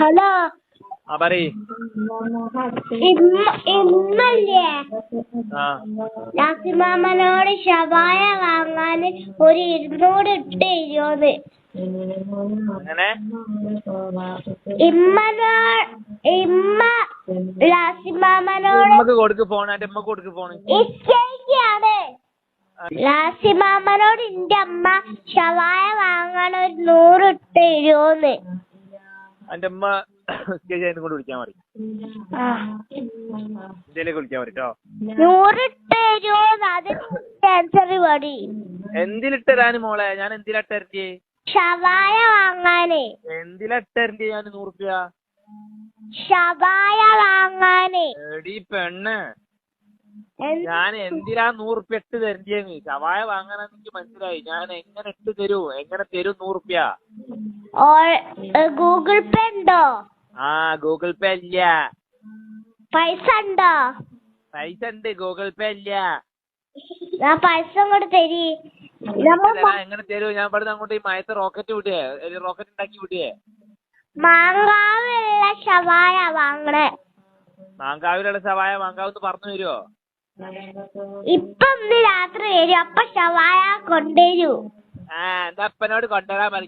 Hello. ആ പറയ്. ഇമ്മ ഇമ്മല്ലേ? നാസിമാമനോട് ഷവായ വാങ്ങാൻ ഒരു ഇരുന്നൂറ് ഇട്ട് തരുമോന്ന് ഇമ്മനോ ഇമ്മ ലാസിമാമനോട് കൊടുക്ക് ഫോൺ എന്റെ ഇമ്മക്ക് കൊടുക്ക് ഫോൺ ലാസിമാമനോട് എന്റെ അമ്മ ഷവായ വാങ്ങാൻ ഒരു നൂറ് ഇട്ട് തരുമോന്ന് എന്റെ ഉമ്മ സ്റ്റേജ് അതിനെ കൊണ്ട് വിളിക്കാൻ മതി ഇന്ത്യയിലേക്ക് വിളിക്കാൻ മതി കേട്ടോ നൂറ് എന്തിലിട്ടരാന് മോളെ? ഞാൻ എന്തിലിട്ടരണ്ടേ? ഷവായ വാങ്ങാനേ. എന്തിലിട്ടരണ്ടേ ഞാൻ നൂറുപ്യ? ഷവായ വാങ്ങാനേ. എടി പെണ്ണ്. ഞാൻ എന്തിനാ നൂറുപ്യ ഇട്ട് തരണ്ടിയെന്ന്? ശവായ വാങ്ങാനെന്ന് എനിക്ക് മനസ്സിലായി. ഞാൻ എങ്ങനെ ഇട്ട് തരൂ? എങ്ങനെ തരും നൂറുപ്യ? ഗൂഗിൾ പേ ഉണ്ടോ? ആ ഗൂഗിൾ പേ ഇല്ല. പൈസ ഉണ്ടോ? പൈസ ഉണ്ട് ഗൂഗിൾ പേ ഇല്ല. ഞാൻ പൈസ അങ്ങോട്ട് തരി. എങ്ങനെ തരൂ? ഞാൻ ഇവിടുന്ന് അങ്ങോട്ട് ഈ മയത്തെ റോക്കറ്റ് വിട്ടിയേ ഒരു റോക്കറ്റ് ഉണ്ടാക്കി വിട്ടിയേ മാങ്കാവിലുള്ള ഷവായ വാങ്ങണേ. മാങ്കാവിലുള്ള ശവായ മാങ്കാവെന്ന് പറഞ്ഞു തരുമോ ഇപ്പൊ ഇന്ന് രാത്രി വരും. അപ്പൊ ഷവായ കൊണ്ടുവരൂ. ആ എന്താ അപ്പനോട് കൊണ്ടുവരാൻ പറ